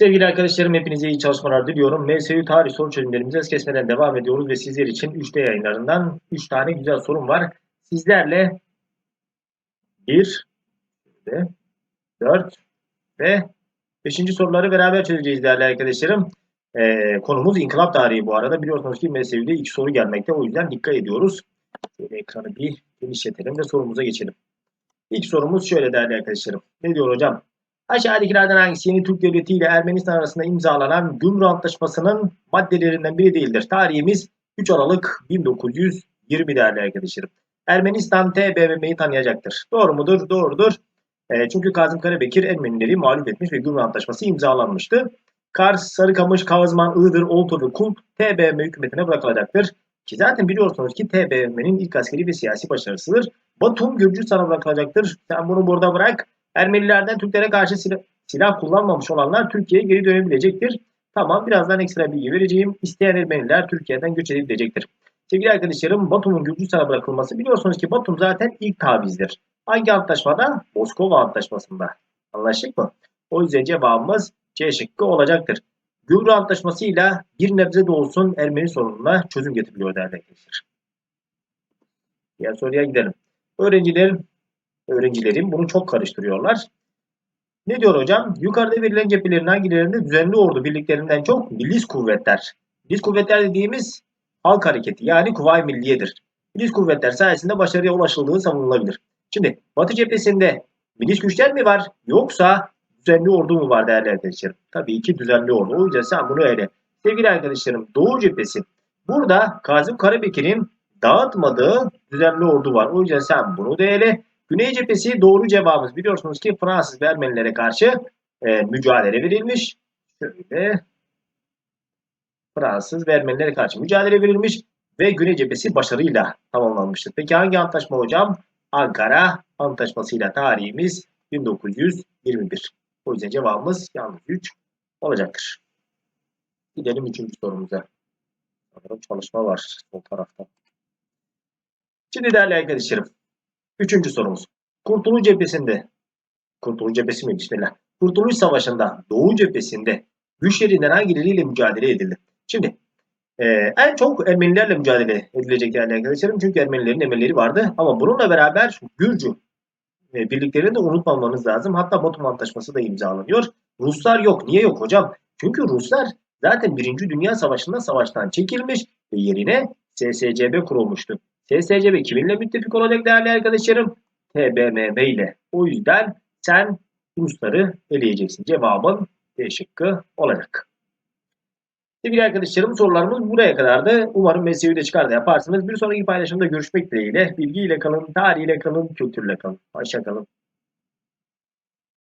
Sevgili arkadaşlarım hepinize iyi çalışmalar diliyorum. MSU tarih soru çözümlerimize es kesmeden devam ediyoruz ve sizler için 3D yayınlarından 3 tane güzel sorum var. Sizlerle 1, 4 ve 5. soruları beraber çözeceğiz değerli arkadaşlarım. Ee, konumuz inkılap tarihi bu arada. Biliyorsunuz ki MSU'de iki soru gelmekte. O yüzden dikkat ediyoruz. Şöyle ekranı bir genişletelim ve sorumuza geçelim. İlk sorumuz şöyle değerli arkadaşlarım. Ne diyor hocam? Aşağıdakilerden hangisi yeni Türk Devleti ile Ermenistan arasında imzalanan Gümrük Antlaşması'nın maddelerinden biri değildir? Tarihimiz 3 Aralık 1920 değerli arkadaşlarım. Ermenistan TBMM'yi tanıyacaktır. Doğru mudur? Doğrudur. E, çünkü Kazım Karabekir Ermenileri mağlup etmiş ve Gümrük Antlaşması imzalanmıştı. Kars, Sarıkamış, Kavazman, Iğdır, Oltu ve Kulp TBMM hükümetine bırakılacaktır. Ki zaten biliyorsunuz ki TBMM'nin ilk askeri ve siyasi başarısıdır. Batum Gürcistan'a bırakılacaktır. Sen bunu burada bırak. Ermenilerden Türklere karşı silah, silah kullanmamış olanlar Türkiye'ye geri dönebilecektir. Tamam birazdan ekstra bilgi vereceğim. İsteyen Ermeniler Türkiye'den göç edebilecektir. Sevgili arkadaşlarım Batum'un Gürcistan'a bırakılması biliyorsunuz ki Batum zaten ilk tavizdir. Hangi antlaşmada? Moskova Antlaşması'nda. Anlaştık mı? O yüzden cevabımız C şıkkı olacaktır. Gümrük Antlaşması'yla bir nebze de olsun Ermeni sorununa çözüm getiriliyor değerli arkadaşlar. Diğer soruya gidelim. Öğrencilerin öğrencilerim bunu çok karıştırıyorlar. Ne diyor hocam? Yukarıda verilen cephelerin hangilerinde düzenli ordu birliklerinden çok milis kuvvetler. Milis kuvvetler dediğimiz halk hareketi yani Kuvayi Milliye'dir. Milis kuvvetler sayesinde başarıya ulaşıldığı savunulabilir. Şimdi Batı cephesinde milis güçler mi var yoksa düzenli ordu mu var değerli arkadaşlarım? Tabii ki düzenli ordu. O yüzden sen bunu öyle. Sevgili arkadaşlarım Doğu cephesi. Burada Kazım Karabekir'in dağıtmadığı düzenli ordu var. O yüzden sen bunu da ele. Güney cephesi doğru cevabımız. Biliyorsunuz ki Fransız ve Ermenilere karşı e, mücadele verilmiş. Şöyle Fransız ve Ermenilere karşı mücadele verilmiş ve Güney cephesi başarıyla tamamlanmıştır. Peki hangi antlaşma hocam? Ankara Antlaşması'yla tarihimiz 1921. O yüzden cevabımız yalnız 3 olacaktır. Gidelim üçüncü sorumuza. Sanırım çalışma var sol tarafta. Şimdi değerli arkadaşlarım. Üçüncü sorumuz. Kurtuluş cephesinde Kurtuluş cephesi mi? Bismillah. Kurtuluş Savaşı'nda Doğu cephesinde güçlerinden hangileriyle mücadele edildi? Şimdi e, en çok Ermenilerle mücadele edilecek değerli arkadaşlarım. Çünkü Ermenilerin emelleri vardı. Ama bununla beraber Gürcü e, birliklerini de unutmamanız lazım. Hatta Batum Antlaşması da imzalanıyor. Ruslar yok. Niye yok hocam? Çünkü Ruslar zaten Birinci Dünya Savaşı'nda savaştan çekilmiş ve yerine SSCB kurulmuştu. SSCB kiminle müttefik olacak değerli arkadaşlarım? TBMM ile. O yüzden sen Rusları eleyeceksin. Cevabın D şıkkı olacak. Sevgili arkadaşlarım sorularımız buraya kadardı. Umarım mesleği de çıkar da yaparsınız. Bir sonraki paylaşımda görüşmek dileğiyle. Bilgiyle kalın, tarihiyle kalın, kültürle kalın. Hoşça kalın.